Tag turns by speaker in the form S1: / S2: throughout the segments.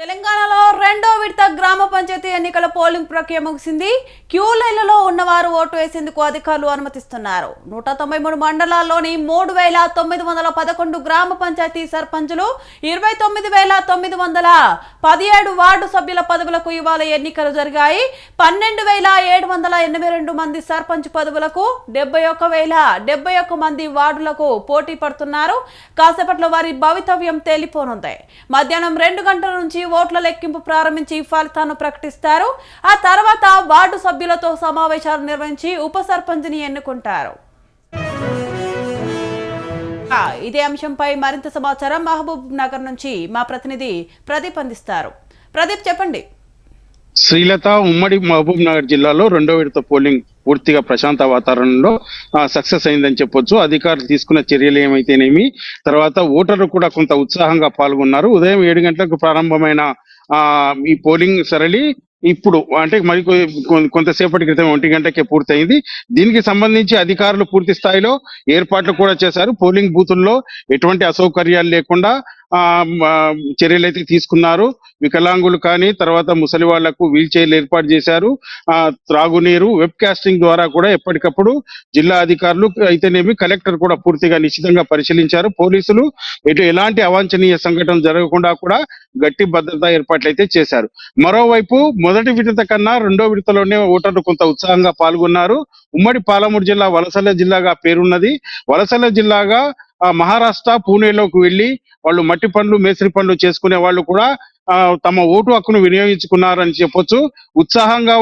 S1: తెలంగాణలో విడత గ్రామ పంచాయతీ ఎన్నికల పోలింగ్ ప్రక్రియ ముగిసింది. క్యూ లైన్లలో ఉన్నవారు ఓటు వేసేందుకు అధికారులు అనుమతిస్తున్నారు. నూట తొంభై మూడు మండలాల్లోని మూడు వేల తొమ్మిది వందల పదకొండు గ్రామ పంచాయతీ సర్పంచులు ఇరవై తొమ్మిది వేల తొమ్మిది వందల పదిహేడు వార్డు సభ్యుల పదవులకు ఇవాళ ఎన్నికలు జరిగాయి. పన్నెండు వేల ఏడు వందల ఎనభై రెండు మంది సర్పంచ్ పదవులకు డెబ్బై ఒక్క వేల డెబ్బై ఒక్క మంది వార్డులకు పోటీ పడుతున్నారు. కాసేపట్లో వారి భవితవ్యం తేలిపోనుంది. మధ్యాహ్నం రెండు గంటల నుంచి ఓట్ల లెక్కింపు ప్రారంభించారు ప్రారంభించి ఫలితాలను ప్రకటిస్తారు. ఆ తర్వాత వార్డు సభ్యులతో సమావేశాలు నిర్వహించి ఉప సర్పంచ్ని ఎన్నుకుంటారు. ఇదే అంశంపై మరింత సమాచారం మహబూబ్ నగర్ నుంచి మా ప్రతినిధి ప్రదీప్ అందిస్తారు. ప్రదీప్ చెప్పండి.
S2: శ్రీలత ఉమ్మడి మహబూబ్ నగర్ జిల్లాలో రెండో విడత పోలింగ్ పూర్తిగా ప్రశాంత వాతావరణంలో సక్సెస్ అయిందని చెప్పొచ్చు. అధికారులు తీసుకున్న చర్యలు ఏమైతేనేమి? తర్వాత ఓటర్లు కూడా కొంత ఉత్సాహంగా పాల్గొన్నారు. ఉదయం ఏడు గంటలకు ప్రారంభమైన ఆ ఈ పోలింగ్ సరళి ఇప్పుడు అంటే మరి కొంతసేపటి క్రితం ఒంటి గంటకే పూర్తయింది. దీనికి సంబంధించి అధికారులు పూర్తి స్థాయిలో ఏర్పాట్లు కూడా చేశారు. పోలింగ్ బూతుల్లో ఎటువంటి అసౌకర్యాలు లేకుండా చర్యలు అయితే తీసుకున్నారు. వికలాంగులు కానీ తర్వాత ముసలి వాళ్ళకు వీల్ చైర్లు ఏర్పాటు చేశారు. ఆ త్రాగునీరు వెబ్ కాస్టింగ్ ద్వారా కూడా ఎప్పటికప్పుడు జిల్లా అధికారులు అయితేనేమి కలెక్టర్ కూడా పూర్తిగా నిశ్చితంగా పరిశీలించారు. పోలీసులు ఎటు ఎలాంటి అవాంఛనీయ సంఘటన జరగకుండా కూడా గట్టి భద్రతా ఏర్పాట్లు అయితే చేశారు. మరోవైపు మొదటి విడత కన్నా రెండో విడతలోనే ఓటర్లు కొంత ఉత్సాహంగా పాల్గొన్నారు. ఉమ్మడి పాలమూరు జిల్లా వలసల జిల్లాగా పేరున్నది. వలసల జిల్లాగా మహారాష్ట్ర పూణేలోకి వెళ్ళి వాళ్ళు మట్టి పనులు మేస్త్రి పనులు చేసుకునే వాళ్ళు కూడా తమ ఓటు హక్కును వినియోగించుకున్నారని చెప్పొచ్చు. ఉత్సాహంగా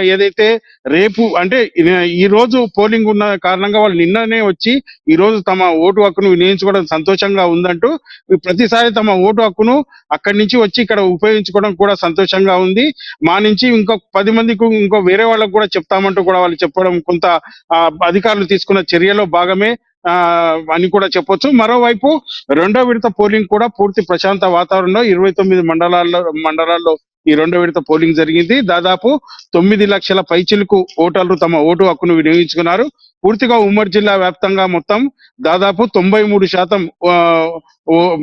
S2: ఏదైతే రేపు అంటే ఈ- రోజు పోలింగ్ ఉన్న కారణంగా వాళ్ళు నిన్ననే వచ్చి ఈ రోజు తమ ఓటు హక్కును వినియోగించుకోవడం సంతోషంగా ఉందంటూ ప్రతిసారి తమ ఓటు హక్కును అక్కడి నుంచి వచ్చి ఇక్కడ ఉపయోగించుకోవడం కూడా సంతోషంగా ఉంది. మా నుంచి ఇంకో పది మందికి ఇంకో వేరే వాళ్ళకు కూడా చెప్తామంటూ కూడా వాళ్ళు చెప్పడం కొంత అధికారులు తీసుకున్న చర్యలో భాగమే. అని కూడా చెప్పొచ్చు. మరోవైపు రెండో విడత పోలింగ్ కూడా పూర్తి ప్రశాంత వాతావరణంలో ఇరవై తొమ్మిది మండలాల్లో మండలాల్లో ఈ రెండో విడత పోలింగ్ జరిగింది. దాదాపు తొమ్మిది లక్షల పైచిలకు ఓటర్లు తమ ఓటు హక్కును వినియోగించుకున్నారు. పూర్తిగా ఉమ్మడి జిల్లా వ్యాప్తంగా మొత్తం దాదాపు తొంభై మూడు శాతం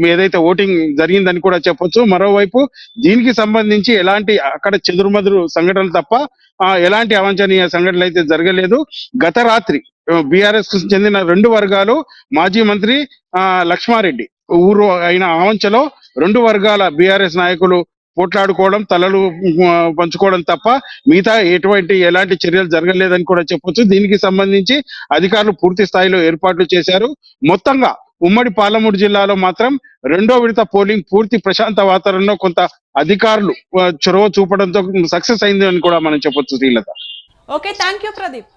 S2: ఏదైతే ఓటింగ్ జరిగిందని కూడా చెప్పొచ్చు. మరోవైపు దీనికి సంబంధించి ఎలాంటి అక్కడ చెదురుమదురు సంఘటనలు తప్ప ఎలాంటి అవాంఛనీయ సంఘటనలు అయితే జరగలేదు. గత రాత్రి బీఆర్ఎస్కు చెందిన రెండు వర్గాలు మాజీ మంత్రి ఆ, లక్ష్మారెడ్డి ఊరు అయిన ఆవంచలో రెండు వర్గాల బీఆర్ఎస్ నాయకులు పోట్లాడుకోవడం తలలు పంచుకోవడం తప్ప మిగతా ఎటువంటి ఎలాంటి చర్యలు జరగలేదని కూడా చెప్పొచ్చు. దీనికి సంబంధించి అధికారులు పూర్తి స్థాయిలో ఏర్పాట్లు చేశారు. మొత్తంగా ఉమ్మడి పాలమూరు జిల్లాలో మాత్రం రెండో విడత పోలింగ్ పూర్తి ప్రశాంత వాతావరణంలో కొంత అధికారులు చొరవ చూపడంతో సక్సెస్ అయింది అని కూడా మనం చెప్పొచ్చు Srilatha.
S1: Okay thank you Pradeep.